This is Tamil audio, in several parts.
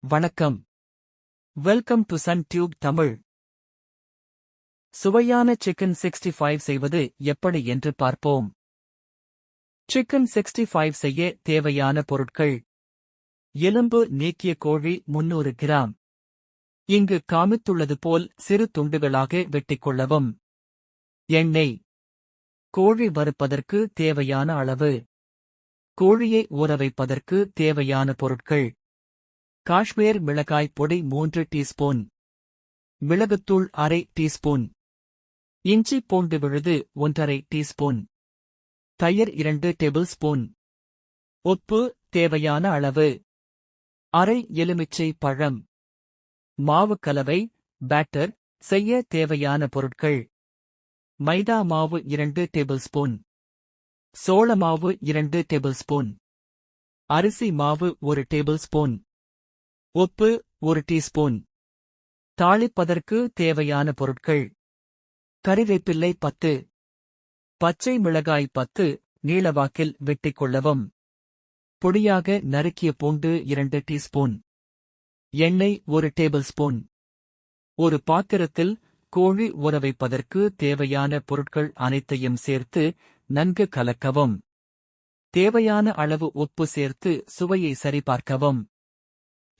வணக்கம். Welcome to sun tube Tamil சுவையான சிக்கன் சிக்ஸ்டி ஃபைவ் செய்வது எப்படி என்று பார்ப்போம். சிக்கன் சிக்ஸ்டி ஃபைவ் செய்ய தேவையான பொருட்கள். எலும்பு நீக்கிய கோழி முன்னூறு கிராம். இங்கு காமித்துள்ளது போல் சிறு துண்டுகளாக வெட்டிக் கொள்ளவும். எண்ணெய். கோழி வறுப்பதற்கு தேவையான அளவு. கோழியை ஊற வைப்பதற்கு தேவையான பொருட்கள். காஷ்மீர் மிளகாய் பொடி மூன்று டீஸ்பூன். மிளகுத்தூள் அரை டீஸ்பூன். இஞ்சி பூண்டு விழுது ஒன்றரை டீஸ்பூன். தயிர் இரண்டு டேபிள் ஸ்பூன் உப்பு தேவையான அளவு. அரை எலுமிச்சை பழம். மாவு கலவை பேட்டர் செய்ய தேவையான பொருட்கள். மைதா மாவு இரண்டு டேபிள் ஸ்பூன் சோள மாவு இரண்டு டேபிள் ஸ்பூன் அரிசி மாவு ஒரு டேபிள் ஸ்பூன் உப்பு ஒரு டீஸ்பூன். தாளிப்பதற்கு தேவையான பொருட்கள். கறிவேப்பிள்ளை பத்து. பச்சை மிளகாய் பத்து நீளவாக்கில் வெட்டிக் கொள்ளவும் பொடியாக நறுக்கிய பூண்டு இரண்டு டீஸ்பூன். எண்ணெய் ஒரு டேபிள் ஸ்பூன் ஒரு பாத்திரத்தில் கோழி உறவைப்பதற்கு தேவையான பொருட்கள் அனைத்தையும் சேர்த்து நன்கு கலக்கவும். தேவையான அளவு உப்பு சேர்த்து சுவையை சரிபார்க்கவும்.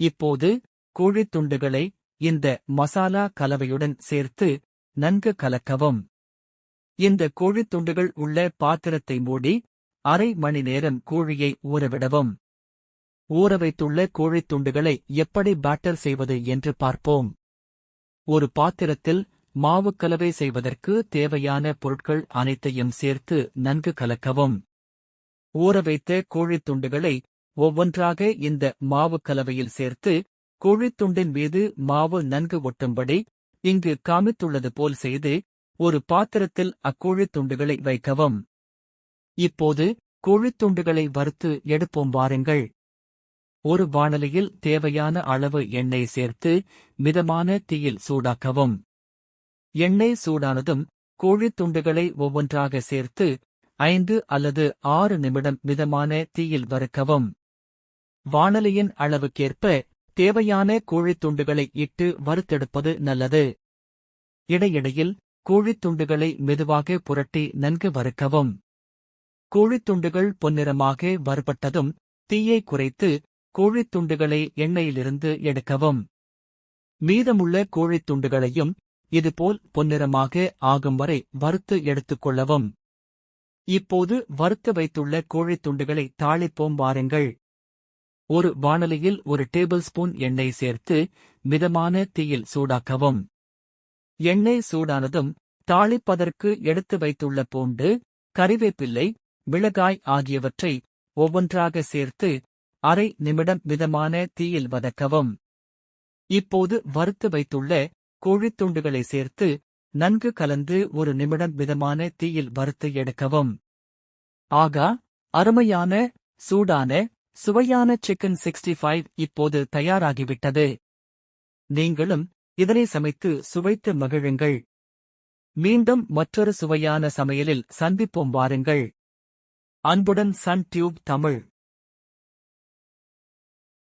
இப்போது கோழித் துண்டுகளை இந்த மசாலா கலவையுடன் சேர்த்து நன்கு கலக்கவும். இந்த கோழித் துண்டுகள் உள்ள பாத்திரத்தை மூடி அரை மணி நேரம் கோழியை ஊறவிடவும். ஊற வைத்துள்ள கோழித் துண்டுகளை எப்படி பேட்டர் செய்வது என்று பார்ப்போம். ஒரு பாத்திரத்தில் மாவு கலவை செய்வதற்கு தேவையான பொருட்கள் அனைத்தையும் சேர்த்து நன்கு கலக்கவும். ஊற வைத்த கோழித் துண்டுகளை ஒவ்வொன்றாக இந்த மாவு கலவையில் சேர்த்து கோழித்துண்டின் மீது மாவு நன்கு ஒட்டும்படி இங்கு காமித்துள்ளது போல் செய்து ஒரு பாத்திரத்தில் அக்கோழித் துண்டுகளை வைக்கவும். இப்போது கோழித்துண்டுகளை வறுத்து எடுப்போம் வாருங்கள். ஒரு வாணலியில் தேவையான அளவு எண்ணெய் சேர்த்து மிதமான தீயில் சூடாக்கவும். எண்ணெய் சூடானதும் கோழித்துண்டுகளை ஒவ்வொன்றாக சேர்த்து ஐந்து அல்லது ஆறு நிமிடம் மிதமான தீயில் வறுக்கவும். வானலியின் அளவுக்கேற்ப தேவையான கோழித் துண்டுகளை இட்டு வறுத்தெடுப்பது நல்லது. இடையிடையில் கோழித் துண்டுகளை மெதுவாக புரட்டி நன்கு வறுக்கவும். கோழித் துண்டுகள் பொன்னிறமாக வறுபட்டதும் தீயை குறைத்து கோழித் துண்டுகளை எண்ணெயிலிருந்து எடுக்கவும். மீதமுள்ள கோழித் துண்டுகளையும் இதுபோல் பொன்னிறமாக ஆகும் வரை வறுத்து எடுத்துக் கொள்ளவும். இப்போது வறுத்து வைத்துள்ள கோழித்துண்டுகளை தாளிப்போம் வாருங்கள் ஒரு வானலியில் ஒரு டேபிள் ஸ்பூன் எண்ணெய் சேர்த்து மிதமான தீயில் சூடாக்கவும். எண்ணெய் சூடானதும் தாளிப்பதற்கு எடுத்து வைத்துள்ள பூண்டு கறிவேப்பிள்ளை மிளகாய் ஆகியவற்றை ஒவ்வொன்றாக சேர்த்து அரை நிமிடம் மிதமான தீயில் வதக்கவும். இப்போது வறுத்து வைத்துள்ள கோழித்துண்டுகளை சேர்த்து நன்கு கலந்து ஒரு நிமிடம் மிதமான தீயில் வறுத்து எடுக்கவும். ஆகா அருமையான சூடான சுவையான சிக்கன் சிக்ஸ்டி ஃபைவ் இப்போது தயாராகிவிட்டது. நீங்களும் இதனை சமைத்து சுவைத்து மகிழுங்கள். மீண்டும் மற்றொரு சுவையான சமையலில் சந்திப்போம் வாருங்கள். அன்புடன் சன் டியூப் தமிழ்.